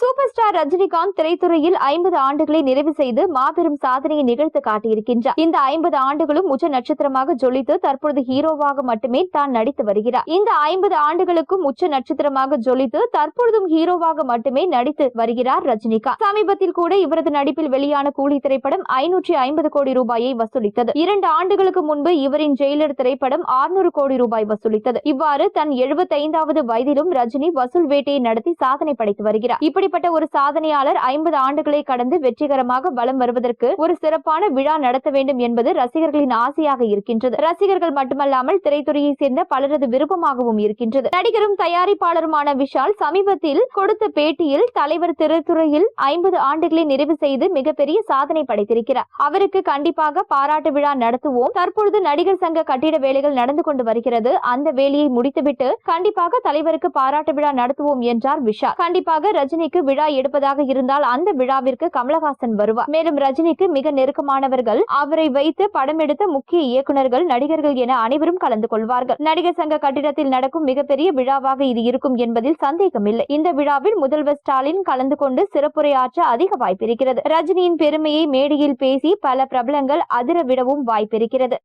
Super star Rajinikanth திரைத்துறையில் ஐம்பது ஆண்டுகளை நிறைவு செய்து மாபெரும் சாதனையை நிகழ்த்து காட்டியிருக்கின்றார். இந்த ஐம்பது ஆண்டுகளும் உச்ச நட்சத்திரமாக ஜொலித்து தற்பொழுது ஹீரோவாக மட்டுமே தான் நடித்து வருகிறார். இந்த ஐம்பது ஆண்டுகளுக்கும் உச்ச நட்சத்திரமாக ஜொலித்து தற்பொழுதும் ஹீரோவாக மட்டுமே நடித்து வருகிறார் ரஜினிகாந்த். சமீபத்தில் கூட இவரது நடிப்பில் வெளியான கூலி திரைப்படம் ஐநூற்றி ஐம்பது கோடி ரூபாயை வசூலித்தது. இரண்டு ஆண்டுகளுக்கு முன்பு இவரின் ஜெயிலர் திரைப்படம் 600 கோடி ரூபாய் வசூலித்தது. இவ்வாறு தன் 75வது வயதிலும் ரஜினி வசூல் வேட்டையை நடத்தி சாதனை படைத்து வருகிறார். இப்படிப்பட்ட ஒரு சாதனையாளர் ஐம்பது ஆண்டுகளை கடந்து வெற்றிகரமாக வலம் வருவதற்கு ஒரு சிறப்பான விழா நடத்த வேண்டும் என்பது ரசிகர்களின் ஆசையாக இருக்கின்றது. ரசிகர்கள் மட்டுமல்லாமல் திரைத்துறையை சேர்ந்த பலரது விருப்பமாகவும் இருக்கின்றது. நடிகரும் தயாரிப்பாளருமான விஷால் சமீபத்தில் கொடுத்த பேட்டியில் தலைவர் திருத்துறையில் ஐம்பது ஆண்டுகளை நிறைவு செய்து மிகப்பெரிய சாதனை படைத்திருக்கிறார். அவருக்கு கண்டிப்பாக பாராட்டு விழா நடத்துவோம். தற்பொழுது நடிகர் சங்க கட்டிட வேலைகள் நடந்து கொண்டு வருகிறது. அந்த வேலையை முடித்துவிட்டு கண்டிப்பாக தலைவருக்கு பாராட்டு விழா நடத்துவோம் என்றார் விஷால். கண்டிப்பாக ரஜினிக்கு விழா எடுப்பதாக இருந்தால் அந்த விழாவிற்கு கமலஹாசன் வருவார். மேலும் ரஜினிக்கு மிக நெருக்கமானவர்கள். அவரை வைத்து படம் எடுத்த முக்கிய இயக்குநர்கள் நடிகர்கள் என அனைவரும் கலந்து கொள்வார்கள். நடிகர் சங்க கட்டிடத்தில் நடக்கும் மிகப்பெரிய விழாவாக இது இருக்கும் என்பதில் சந்தேகமில்லை. இந்த விழாவில் முதல்வர் ஸ்டாலின் கலந்து கொண்டு சிறப்புரையாற்ற அதிக வாய்ப்பிருக்கிறது ரஜினியின் பெருமையை மேடையில் பேசி பல பிரபலங்கள் அதிர விடவும் வாய்ப்பிருக்கிறது